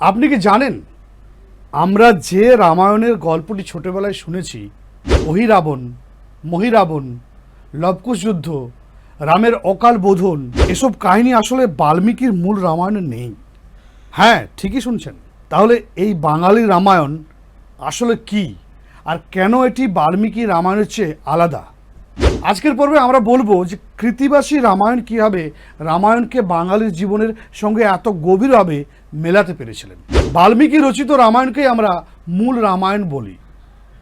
আপনি কি জানেন? আমরা যে রামায়ণের গল্পটি ছোটবেলায় শুনেছি, অহিরাবণ, মহিরাবণ, লবকুশ যুদ্ধ, রামের অকাল বোধন, এসব কাহিনী আসলে বাল্মীকির মূল রামায়ণে নেই। হ্যাঁ ঠিকই শুনছেন। তাহলে এই বাঙালি রামায়ণ আসলে কি? আর কেন এটি বাল্মীকি রামায়ণের চেয়ে আলাদা? আজকের পর্বে আমরা বলব যে কৃতিবাসী রামায়ণ কীভাবে রামায়ণকে বাঙালির জীবনের সঙ্গে এত গভীরভাবে মেলাতে পেরেছিলেন। বাল্মীকি রচিত রামায়ণকেই আমরা মূল রামায়ণ বলি।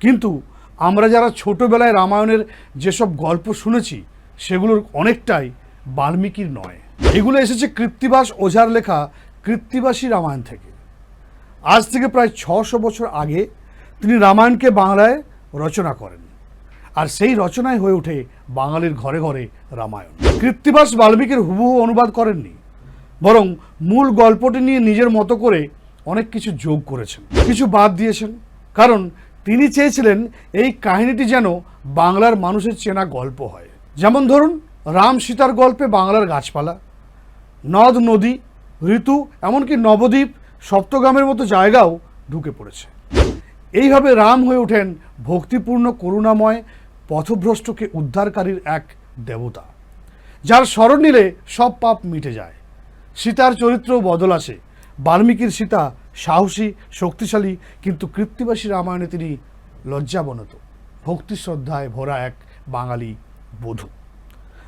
কিন্তু আমরা যারা ছোটোবেলায় রামায়ণের যেসব গল্প শুনেছি সেগুলোর অনেকটাই বাল্মীকির নয়। এগুলো এসেছে কৃত্তিবাস ওঝার লেখা কৃত্তিবাসী রামায়ণ থেকে। আজ থেকে প্রায় ছশো বছর আগে তিনি রামায়ণকে বাংলায় রচনা করেন। আর সেই রচনায় হয়ে ওঠে বাঙালির ঘরে ঘরে রামায়ণ। কৃত্তিবাস বাল্মীকির হুবহু অনুবাদ করেননি, বরং মূল গল্পটি নিয়ে নিজের মতো করে অনেক কিছু যোগ করেছেন। কিছু বাদ দিয়েছেন, কারণ তিনি চেয়েছিলেন এই কাহিনীটি যেন বাংলার মানুষের চেনা গল্প হয়। যেমন ধরুন, রাম সীতার গল্পে বাংলার গাছপালা, নদ, নদী, ঋতু, এমনকি নবদ্বীপ সপ্তগ্রামের মতো জায়গাও ঢুকে পড়েছে। এইভাবে রাম হয়ে ওঠেন ভক্তিপূর্ণ করুণাময় পথভ্রষ্টকে উদ্ধারকারীর এক দেবতা। যার স্মরণ নিলে সব পাপ মিটে যায়। সীতার চরিত্র বদল আসে। বাল্মীকির সীতা সাহসী, শক্তিশালী, কিন্তু কৃত্তিবাসী রামায়ণে তিনি লজ্জাবনত। ভক্তি শ্রদ্ধায় ভরা এক বাঙালি বধূ।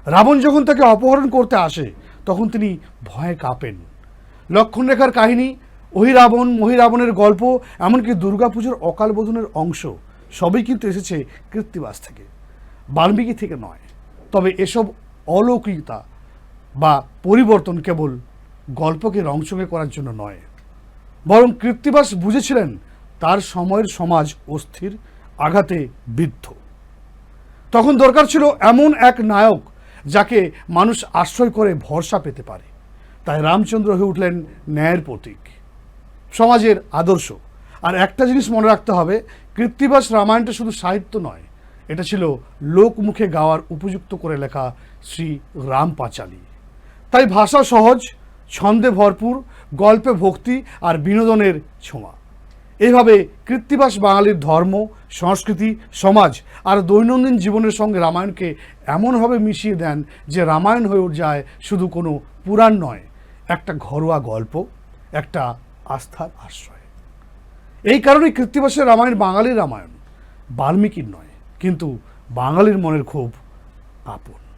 রাবণ যখন তাকে অপহরণ করতে আসে, তখন তিনি ভয়ে কাঁপেন। লক্ষণরেখার কাহিনী অহিরাবণ মহিরাবণের গল্প এমনকি দুর্গাপুজোর অকাল বোধনের অংশ সবই কিন্তু এসেছে কৃত্তিবাস থেকে। বাল্মীকি থেকে নয়। তবে এসব অলৌকিকতা বা পরিবর্তন কেবল গল্পকে রংচঙে করার জন্য নয়। বরং কৃত্তিবাস বুঝেছিলেন তার সময়ের সমাজ অস্থির, আঘাতে বিদ্ধ। তখন দরকার ছিল এমন এক নায়ক যাকে মানুষ আশ্রয় করে ভরসা পেতে পারে। তাই রামচন্দ্র হয়ে উঠলেন ন্যায়ের প্রতীক। সমাজের আদর্শ। আর একটা জিনিস মনে রাখতে হবে কৃত্তিবাস রামায়ণটা শুধু সাহিত্য নয়, এটা ছিল লোকমুখে গাওয়ার উপযুক্ত করে লেখা শ্রী রাম পাঁচালী। তাই ভাষা সহজ, ছন্দে ভরপুর, গল্পে ভক্তি আর বিনোদনের ছোঁয়া। এইভাবে কৃত্তিবাস বাঙালির ধর্ম, সংস্কৃতি, সমাজ আর দৈনন্দিন জীবনের সঙ্গে রামায়ণকে এমনভাবে মিশিয়ে দেন যে রামায়ণ হয়ে যায় শুধু কোনো পুরাণ নয়, একটা ঘরোয়া গল্প, একটা আস্থার আশ্রয়। এই কারণে কৃত্তিবাসের রামায়ণ বাঙালির রামায়ণ বাল্মীকির নয় কিন্তু বাঙালির মনের খুব আপন।